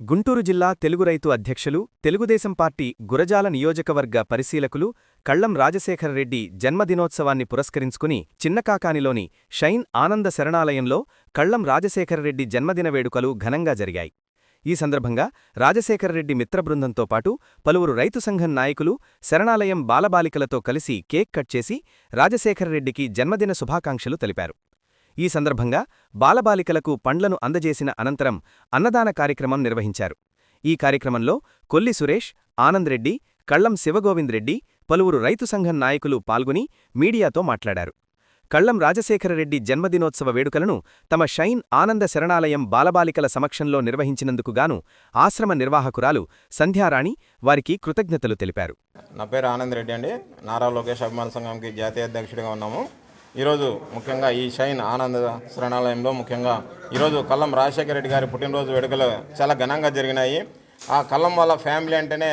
గుంటూరు జిల్లా తెలుగు రైతు అధ్యక్షులు తెలుగుదేశం పార్టీ గురజాల నియోజకవర్గ పరిశీలకులు కళ్ళం రాజశేఖరరెడ్డి జన్మదినోత్సవాన్ని పురస్కరించుకుని చిన్నకాకానిలోని షైన్ ఆనంద శరణాలయంలో కళ్ళం రాజశేఖరరెడ్డి జన్మదిన వేడుకలు ఘనంగా జరిగాయి. ఈ సందర్భంగా రాజశేఖరరెడ్డి మిత్రబృందంతో పాటు పలువురు రైతు సంఘం నాయకులు శరణాలయం బాలబాలికలతో కలిసి కేక్ కట్ చేసి రాజశేఖరరెడ్డికి జన్మదిన శుభాకాంక్షలు తెలిపారు. ఈ సందర్భంగా బాలబాలికలకు పండ్లను అందజేసిన అనంతరం అన్నదాన కార్యక్రమం నిర్వహించారు. ఈ కార్యక్రమంలో కొల్లి సురేష్ ఆనంద్ రెడ్డి కళ్ళం శివగోవింద్ రెడ్డి పలువురు రైతు సంఘం నాయకులు పాల్గొని మీడియాతో మాట్లాడారు. కళ్ళం రాజశేఖరరెడ్డి జన్మదినోత్సవ వేడుకలను తమ షైన్ ఆనంద శరణాలయం బాలబాలికల సమక్షంలో నిర్వహించినందుకుగాను ఆశ్రమ నిర్వాహకురాలు సంధ్యారాణి వారికి కృతజ్ఞతలు తెలిపారు. నా పేరు ఆనంద్ రెడ్డి అండి. నారా లోకేష్ అభిమాన సంఘంకి జాతీయ అధ్యక్షుడిగా ఉన్నాము. ఈరోజు ముఖ్యంగా ఈ షైన్ ఆనంద శరణాలయంలో ముఖ్యంగా ఈరోజు కల్లం రాజశేఖర రెడ్డి గారి పుట్టినరోజు వేడుకలు చాలా ఘనంగా జరిగినాయి. ఆ కల్లం వాళ్ళ ఫ్యామిలీ అంటేనే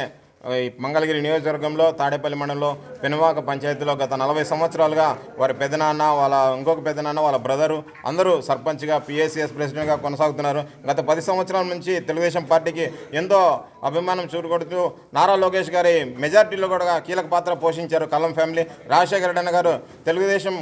మంగళగిరి నియోజకవర్గంలో తాడేపల్లి మండలంలో పెనువాక పంచాయతీలో గత నలభై సంవత్సరాలుగా వారి పెదనాన్న వాళ్ళ ఇంకొక పెదనాన్న వాళ్ళ బ్రదరు అందరూ సర్పంచ్గా పిఎస్సిఎస్ ప్రెసిడెంట్గా కొనసాగుతున్నారు. గత పది సంవత్సరాల నుంచి తెలుగుదేశం పార్టీకి ఎంతో అభిమానం చూరుకొడుతూ నారా లోకేష్ గారి మెజార్టీలో కూడా కీలక పాత్ర పోషించారు కలం ఫ్యామిలీ. రాజశేఖర రెడ్డి గారు తెలుగుదేశం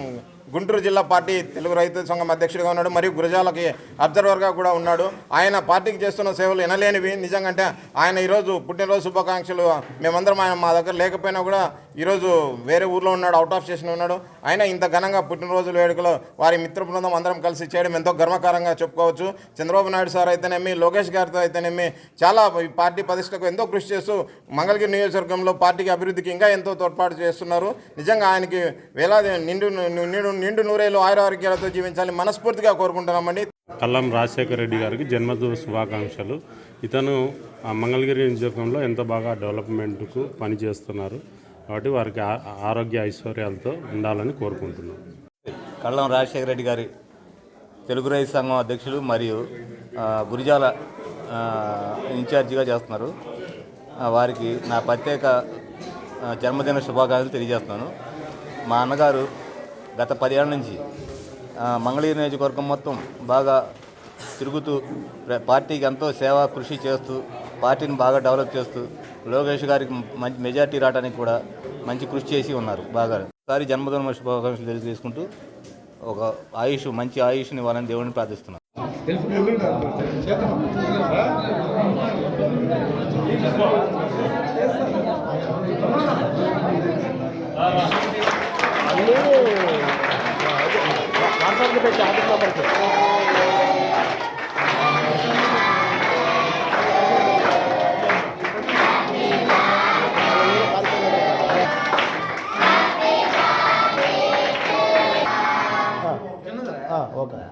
గుంటూరు జిల్లా పార్టీ తెలుగు రైతు సంఘం అధ్యక్షుడిగా ఉన్నాడు. మరియు గురజాలకి అబ్జర్వర్గా కూడా ఉన్నాడు. ఆయన పార్టీకి చేస్తున్న సేవలు వినలేనివి. నిజంగా అంటే ఆయన ఈరోజు పుట్టినరోజు శుభాకాంక్షలు మేమందరం ఆయన మా దగ్గర లేకపోయినా కూడా ఈరోజు వేరే ఊర్లో ఉన్నాడు అవుట్ ఆఫ్ స్టేషన్ ఉన్నాడు. ఆయన ఇంత ఘనంగా పుట్టినరోజు వేడుకలో వారి మిత్ర బృందం అందరం కలిసి చేయడం ఎంతో గర్వకారంగా చెప్పుకోవచ్చు. చంద్రబాబు నాయుడు సార్ అయితేనేమి లోకేష్ గారితో అయితేనేమి చాలా పార్టీ ప్రతిష్టకు ఎంతో కృషి చేస్తూ మంగళగిరి నియోజకవర్గంలో పార్టీకి అభివృద్ధికి ఇంకా ఎంతో తోడ్పాటు చేస్తున్నారు. నిజంగా ఆయనకి వేలాది నిండు నిండు నిండు నూరేళ్ళు ఆయురారోగ్యాలతో జీవించాలని మనస్ఫూర్తిగా కోరుకుంటున్నామండి. కల్లం రాజశేఖర రెడ్డి గారికి జన్మదిన శుభాకాంక్షలు. ఇతను ఆ మంగళగిరి నియోజకవర్గంలో ఎంతో బాగా డెవలప్మెంట్కు పనిచేస్తున్నారు. కాబట్టి వారికి ఆ- ఆరోగ్య ఐశ్వర్యాలతో ఉండాలని కోరుకుంటున్నాను కళ్ళం రాజశేఖర రెడ్డి గారి తెలుగు రైతు సంఘం అధ్యక్షులు మరియు గురిజాల ఇన్ఛార్జిగా చేస్తున్నారు. వారికి నా ప్రత్యేక జన్మదిన శుభాకాంక్షలు తెలియజేస్తున్నాను. మా అన్నగారు గత పదేళ్ళ నుంచి మంగళగిరి నియోజకవర్గం మొత్తం బాగా తిరుగుతూ పార్టీకి ఎంతో సేవా కృషి చేస్తూ పార్టీని బాగా డెవలప్ చేస్తూ లోకేష్ గారికి మంచి మెజార్టీ రావడానికి కూడా మంచి కృషి చేసి ఉన్నారు బాగా. ఒకసారి జన్మదిన శుభాకాంక్షలు తెలియజేసుకుంటూ ఒక ఆయుష్ మంచి ఆయుష్ని ఇవ్వాలని దేవుడిని ప్రార్థిస్తున్నాను పెట్టి ఆటలు ఓకే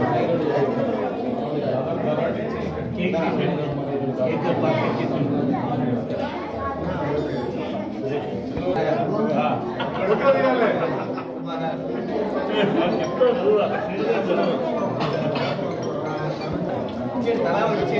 Thank you. தலை வச்சு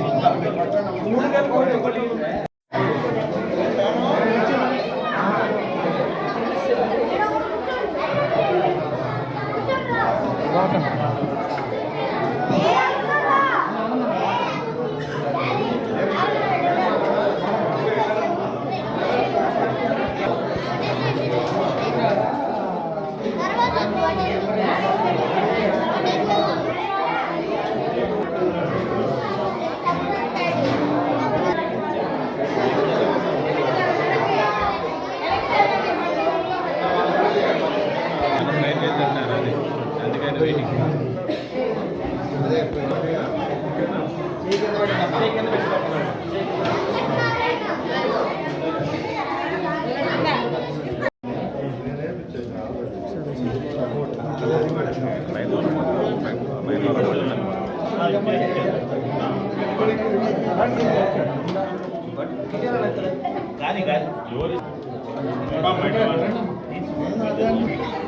కానీ కాదు.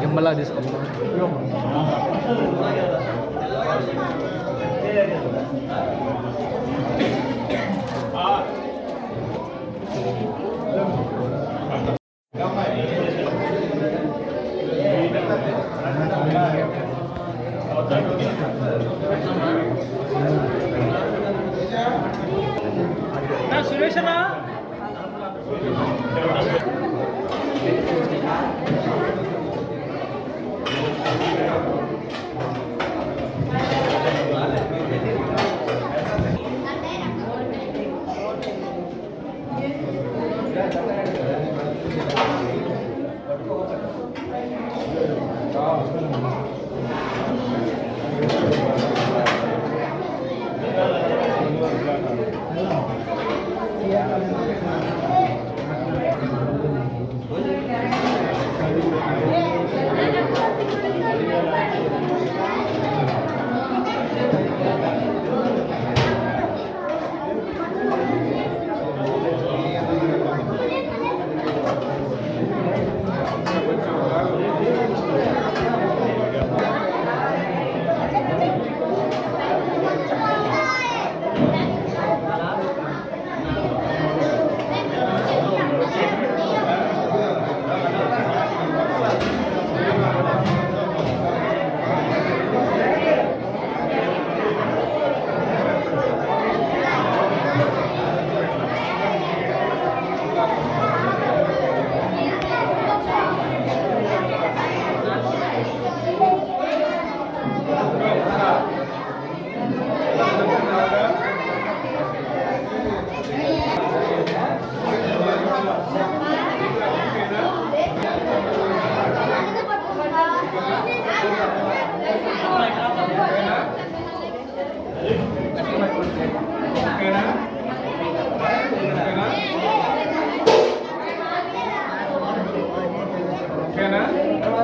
గిమ్మలా తీసుకుంటా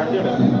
అందరులే